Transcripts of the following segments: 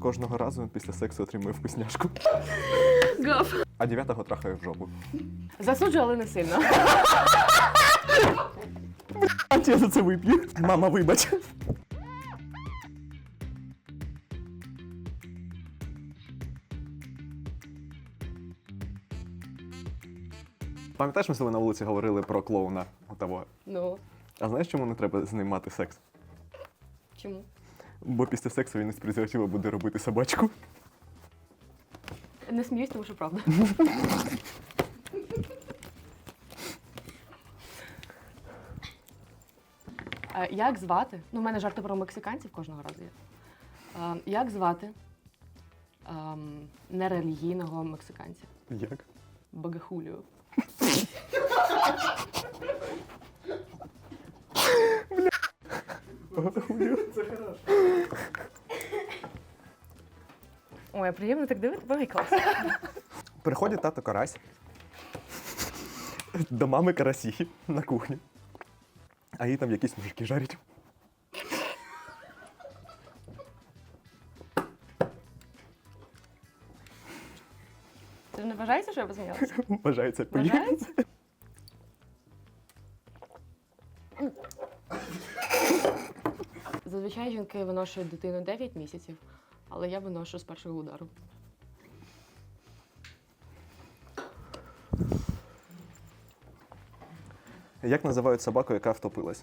Кожного разу після сексу отримує вкусняшку. Гав. А дев'ятого трахає в жопу. Засуджую, але не сильно. А я за це вип'ю. Мама, вибач. Пам'ятаєш, ми з тобою на вулиці говорили про клоуна того. Ну, А знаєш, чому не треба з ним мати секс? чому? Бо після сексу він із презерватива буде робити собачку. Не сміюсь, тому що правда. Е, Як звати? Ну, в мене жарти про мексиканців кожного разу є. Е, Як звати ем, нерелігійного мексиканця? Як? Багахуліо. Ой, приємно так дивити, бо клас. Приходить тато карась до мами карасі на кухню. А їй там якісь мужики жарять. Ти не вважаєшся, що я посміялася? Бажається. Вважається? Зазвичай жінки виношують дитину 9 місяців, але я виношу з першого удару. Як називають собаку, яка втопилась?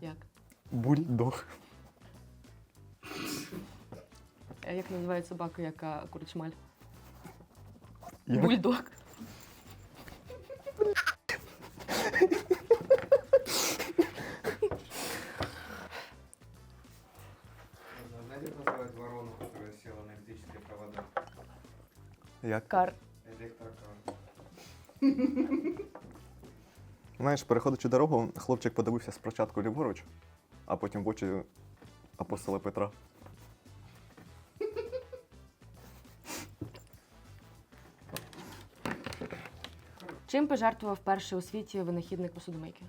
Як? Бульдог. А як називають собаку, яка курчмаль? Як? Бульдог. Як? Кар. Электрокар. Знаєш, переходячи дорогу, хлопчик подивився спочатку ліворуч, а потім в очі апостола Петра. Чим пожертвував перший у світі винахідник посудомийки?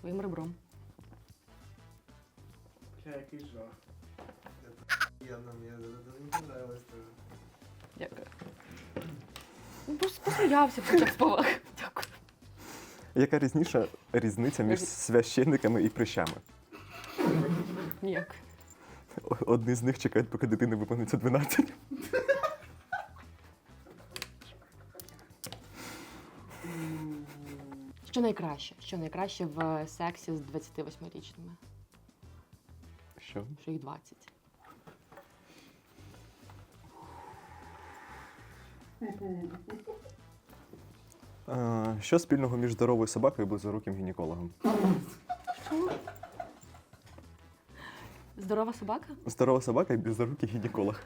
Своїм ребром. Який жах. Я нам, я это не понравилось тоже. Дякую. Ну, пос- посміявся, почав з поваги. Дякую. Яка різніша різниця між священниками і прищами? Ніяк. О- Одні з них чекають, поки дитини виповниться 12. Що найкраще? Що найкраще в сексі з 28-річними? Що? Що їх 20. А, що спільного між здоровою собакою і близоруким гінекологом? Здорова собака? Здорова собака і близорукий гінеколог.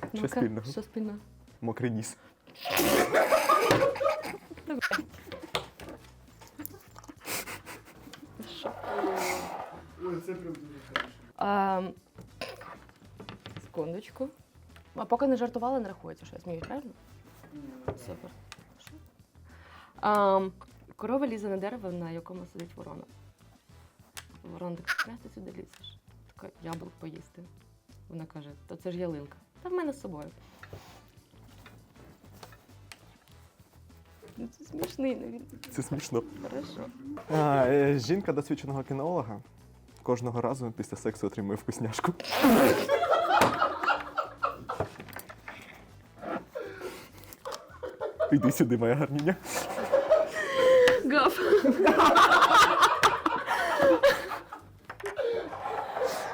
Що Ну-ка, спільного? Що спільного? Мокрий ніс. Ой, це прям дуже хорошо. А, секундочку. А поки не жартувала, не рахується, що я сміюсь, правильно? Супер. А, корова лізе на дерево, на якому сидить ворона. Ворона така, «Крас, ти сюди лізеш. Така яблук поїсти. Вона каже, то це ж ялинка. Та в мене з собою. Ну, Це смішний, ну він Це смішно. хорошо. А, е, жінка досвідченого кінолога кожного разу після сексу отримує вкусняшку. Іди сюди, моя гарніня. Гав.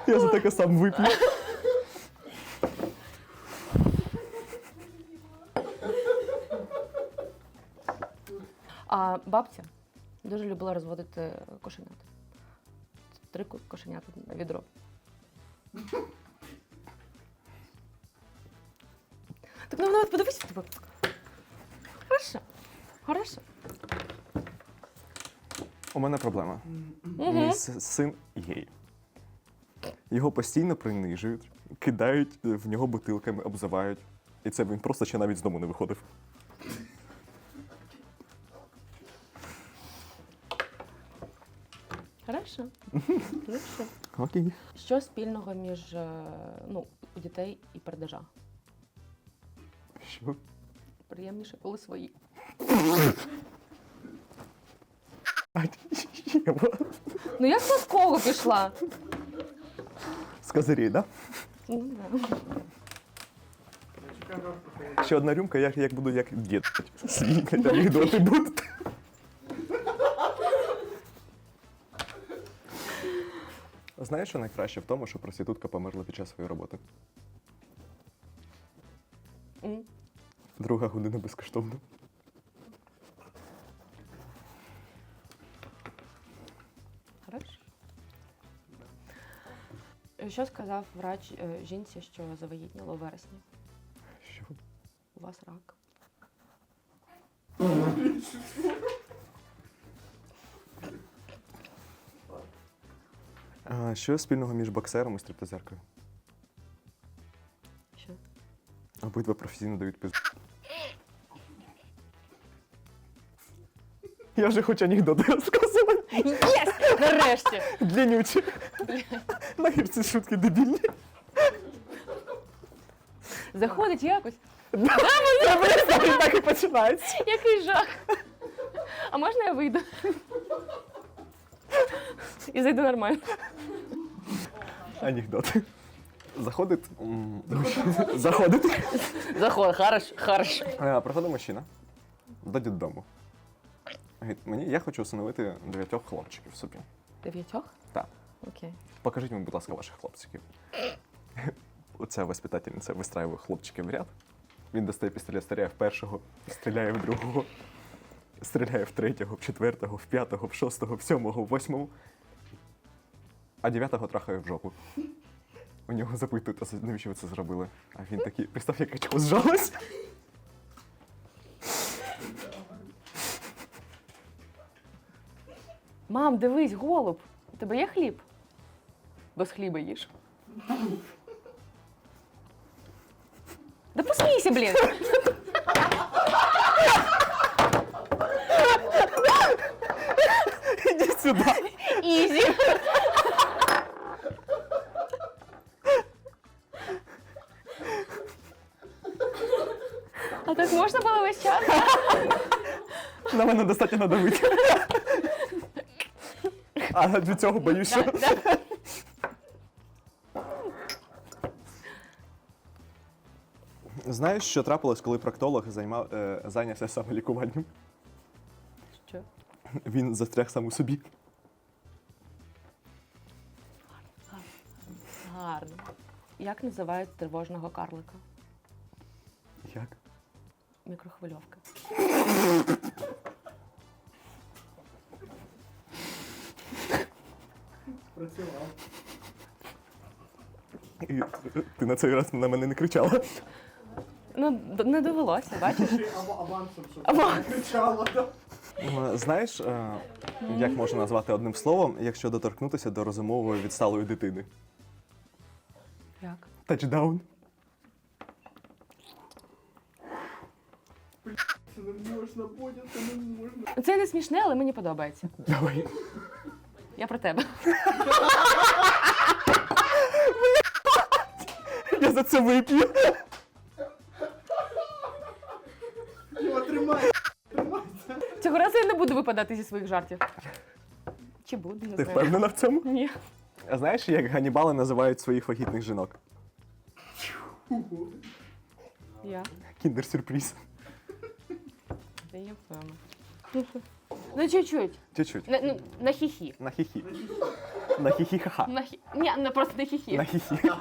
Я за таке сам вип'ю. А бабця дуже любила розводити кошенят. Три кошенята на відро. Так ну, ну подивись, ласка. Хорошо. Хорошо. У мене проблема. Мій с- син гей. Його постійно принижують, кидають е, в нього бутилками, обзивають. І це він просто ще навіть з дому не виходив. Хорошо. Легше. Окей. Що спільного між е, ну, у дітей і пердежа? Що? Приємніше, коли свої. Ну як на коло пішла? З козирей, да? Ну, да. Ще одна рюмка, я як буду як дід. Свій анекдоти будуть. Знаєш, що найкраще в тому, що проститутка померла під час своєї роботи? Друга година безкоштовно. Що сказав врач е, жінці, що завагітніла у вересні? Що? У вас рак. А, що спільного між боксером і стриптизеркою? Що? Обидва професійно дають пизду. Я вже хочу анекдоти розказувати. Єс! Нарешті! Длиннючі. Нахер ці шутки дебільні. Заходить якось. Це так і починається. Який жах. А можна я вийду? І зайду нормально. Анекдот. Заходить. м, Заходить. Заходь, хорош, хорош. Е, Приходить мужчина до додому. Говорить, мені я хочу усиновити дев'ятьох хлопчиків собі. Дев'ятьох? Так. Окей. Покажіть мені, будь ласка, ваших хлопчиків. Оця воспитательниця вистраює хлопчиків в ряд. Він достає пістолет, стріляє в першого, стріляє в другого, стріляє в третього, в четвертого, в п'ятого, в шостого, в сьомого, в восьмого. А дев'ятого трахає в жопу. У нього запитують, а навіщо ви це зробили? А він такий, представ, як очко зжалось. Мам, дивись, голуб. У тебе є хліб? Без хліба їж. Да посмійся, блін! Іди сюди. Ізі! А так можна було весь час? На мене достатньо надавити. А для цього боюсь, що. Знаєш, що трапилось, коли проктолог займав, е, зайнявся самолікуванням? Що? Він застряг сам у собі. Гарно. Як називають тривожного карлика? Як? Мікрохвильовка. Спрацював. І е, ти на цей раз на мене не кричала. Ну, д- не довелося, бачиш? Авансом, щоб Аванс. кричало. да. Е, Знаєш, е, як можна назвати одним словом, якщо доторкнутися до розумової відсталої дитини? Як? Тачдаун. Це не можна, Бодя, це не можна. Це не смішне, але мені подобається. Давай. Я про тебе. Я за це вип'ю. Його тримай. Цього разу я не буду випадати зі своїх жартів. Чи буду? Не Ти знаю. впевнена в цьому? Ні. А знаєш, як ганібали називають своїх вагітних жінок? Я. Кіндер-сюрприз. Та я впевнена. Ну, чуть-чуть. Чуть-чуть. На, ну, на хі-хі. На хі-хі. На хі-хі-ха-ха. На хі... Ні, не просто на хі-хі. На хі-хі.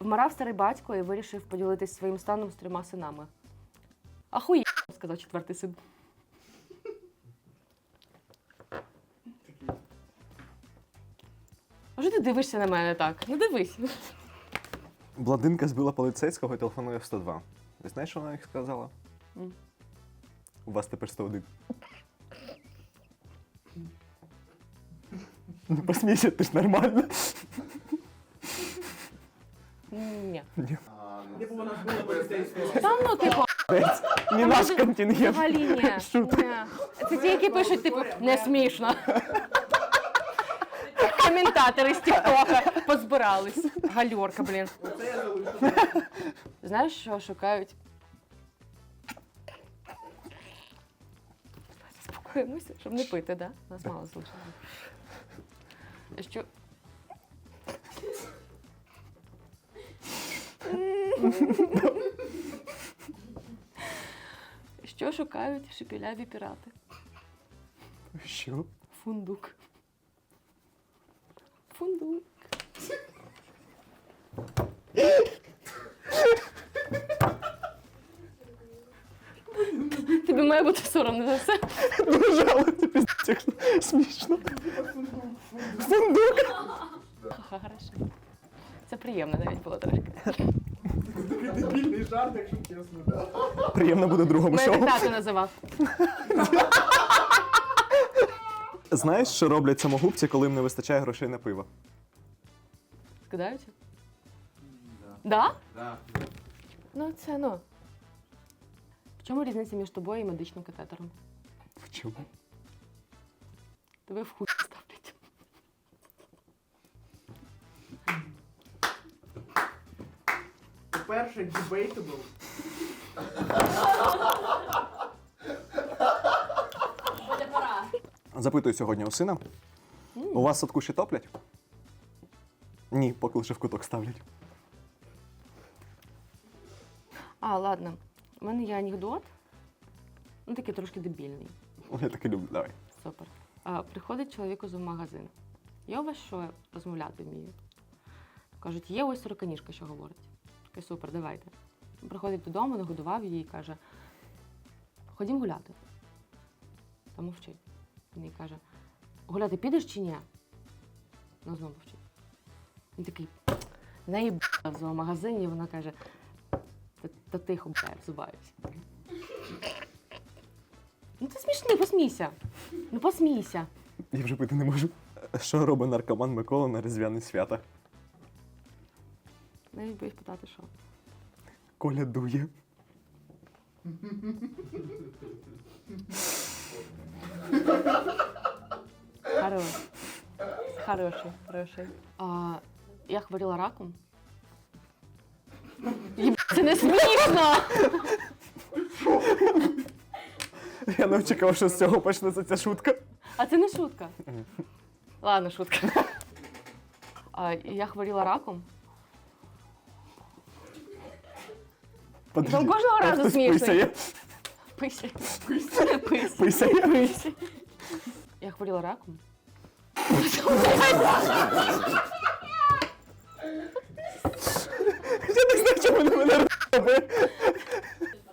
Вмирав старий батько і вирішив поділитись своїм станом з трьома синами. Ахує, сказав четвертий син. А що ти дивишся на мене так? Ну дивись. Бладинка збила поліцейського і телефонує в 102. Ти знаєш, що вона їх сказала? М. У вас тепер 101. Ну посмійся, ти ж нормально. Ні. Типу. Там, ну, типу, Не наш контингент. взагалі ні. Шут. Ні. Це ті, які пишуть, типу, не смішно. Коментатори з Тіктока позбирались. Гальорка, блін. Знаєш, що шукають? Заспокоїмося, щоб не пити, да? Нас мало залишилося. Що. Що шукають шепіляві пірати? Що? Фундук. Фундук. Тобі має бути соромно за все. Дуже, але це піздець смішно. Фундук. Хорошо. Це приємно навіть було трошки. Такий дебільний жарт, якщо чесно. да. Приємно буде другому Мене шоу. так тато називав. Знаєш, що роблять самогубці, коли їм не вистачає грошей на пиво? Скидаються? Да. Да? Да. Ну, це ну. В чому різниця між тобою і медичним катетером? В чому? Тебе в хуй ставлять. По-перше, debatable. Запитую сьогодні у сина. У вас в садку ще топлять? Ні, поки лише в куток ставлять. А, ладно. У мене є анекдот. Ну, такий трошки дебільний. Я таки люблю, давай. Супер. А, приходить чоловік в магазин. Я у вас що розмовляти вмію? Кажуть, є ось сороканіжка, що говорить. Такий супер, давайте. Приходить додому, нагодував її і каже: Ходім гуляти. Та мовчить. Він їй каже: гуляти підеш чи ні? Ну, знову мовчить. Він такий, неї в зоомагазині, вона каже: та, та тихо, бля, взуваюсь. Ну ти смішний, посмійся. Ну посмійся. Я вже пити не можу. Що робить наркоман Микола на різдвяне свята? Навіть боюсь питати, що. Коля дує. Хорош. Хороший, хороший. А, я хворіла раком. Єб, Це не смішно! Я не очікував, що з цього почнеться ця шутка. А це не шутка. Ладно, шутка. А, я хворіла раком. Подожди. Там кожного Там разу хтось смішно. писає. Пися. Пися. Писає. Я хворіла раком. Я не знаю, чому вони мене робить.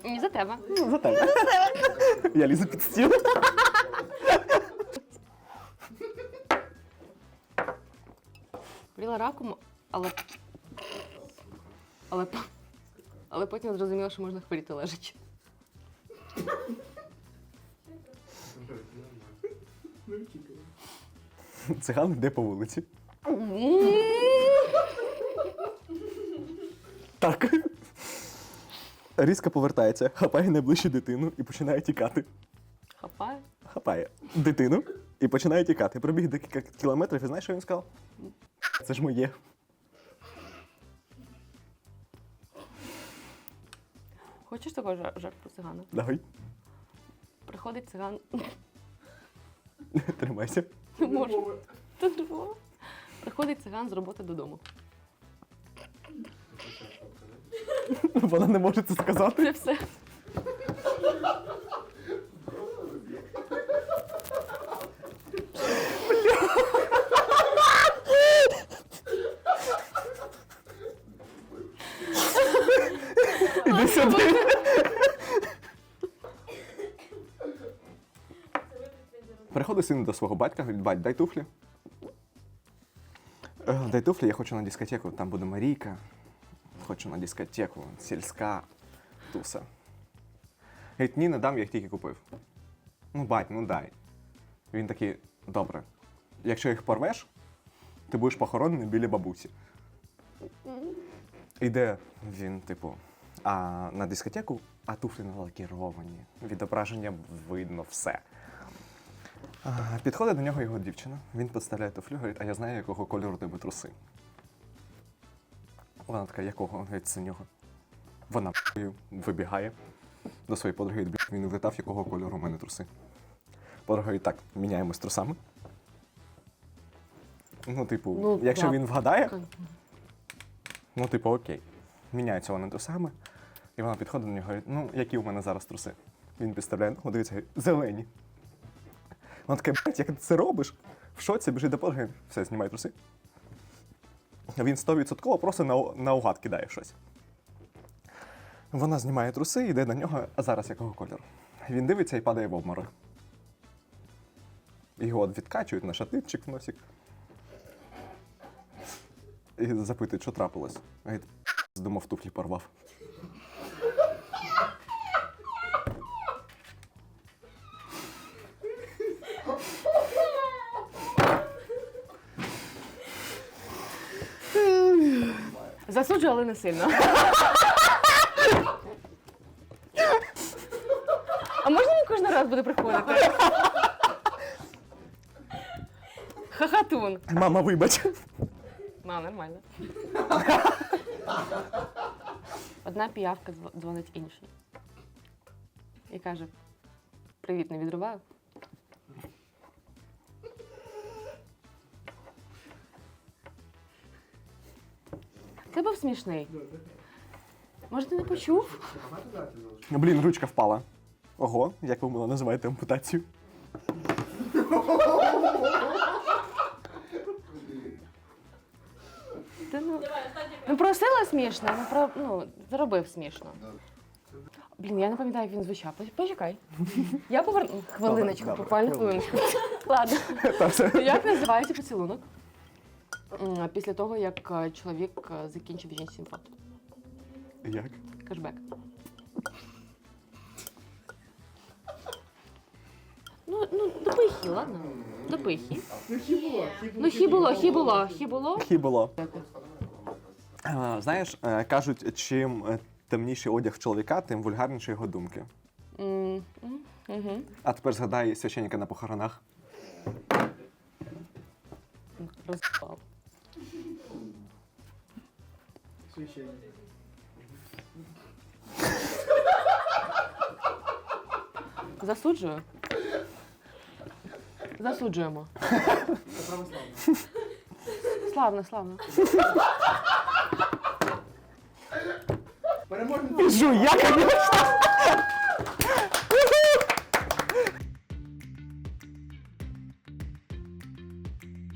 Не за тебе. Ну, за тебе. Я лізу під стіл. Хворіла раком, але. Але, але потім зрозуміла, що можна хворіти лежачи. Ну. Циган йде по вулиці. Так. Різко повертається, хапає найближчу дитину і починає тікати. Хапає. Хапає дитину і починає тікати. Пробіг декілька кілометрів і знаєш, що він сказав? Це ж моє. Хочеш такого жар- жарт про цигана? Давай, Приходить циган. тримайся. Не можу. Два. Приходить циган з роботи додому. Вона не може це сказати. Це все. Іди сюди. Приходить син до свого батька, говорить, бать, дай туфлі. «Е, Дай туфлі, я хочу на дискотеку, там буде Марійка. Хочу на дискотеку, сільська туса. Говорить, ні, не дам, я їх тільки купив. Ну, бать, ну дай. Він такий, добре. Якщо їх порвеш, ти будеш похоронений біля бабусі. Іде він, типу, а на дискотеку, а туфлі налакіровані. Відображення видно все. А, Підходить до нього його дівчина. Він підставляє туфлю, говорить, а я знаю, якого кольору тебе труси. Вона така, якого? Говорить, синього. Вона вибігає до своєї подруги, «Бля, він вгадав, якого кольору у мене труси. Подруга говорить, так, міняємось трусами. Ну, типу, Ну, якщо да. він вгадає, ну, типу, окей. Міняються вони трусами. І вона підходить до нього і говорить, ну, які у мене зараз труси? Він підставляє ногу, дивиться, говорить, зелені. Вона така, блядь, як ти це робиш? В шоці біжить до подруги, все, знімай труси. А Він 100% просто на наугад кидає щось. Вона знімає труси, йде на нього, а зараз якого кольору? Він дивиться і падає в обморок. Його відкачують на шатинчик в носик. І запитують, що трапилось. Говорить, думав, туфлі порвав. Засуджую, але не сильно. А можна він кожен раз буде приходити? Хахатун. Мама, вибач. Мам, нормально. Одна піявка дзвонить іншій. І каже: Привіт, не відрубаю. Це був смішний. Може, ти не почув? Блін, ручка впала. Ого, як ви мене називаєте ампутацію? Ти, ну, ну просила смішно, ну, про, ну зробив смішно. Блін, я не пам'ятаю, як він звучав. Поч- Почекай. Я поверну. Хвилиночку, добре, буквально хвилиночку. Ладно. Та все. Як називається поцілунок? Після того, як е, чоловік е, закінчив жінці імплант. Як? Кешбек. Ну, ну, допихи, ладно. Допихи. Ну хібуло, Ну, хібуло, хібуло, хібуло. Хібуло. Е, Знаєш, е, кажуть, чим темніший одяг чоловіка, тим вульгарніші його думки. М, м, мгм. А тепер згадай священника на похоронах. Розбав. Священник. Засуджую. Засуджуємо. Це православне. Славно, славно. Переможний Біжу, я, звісно.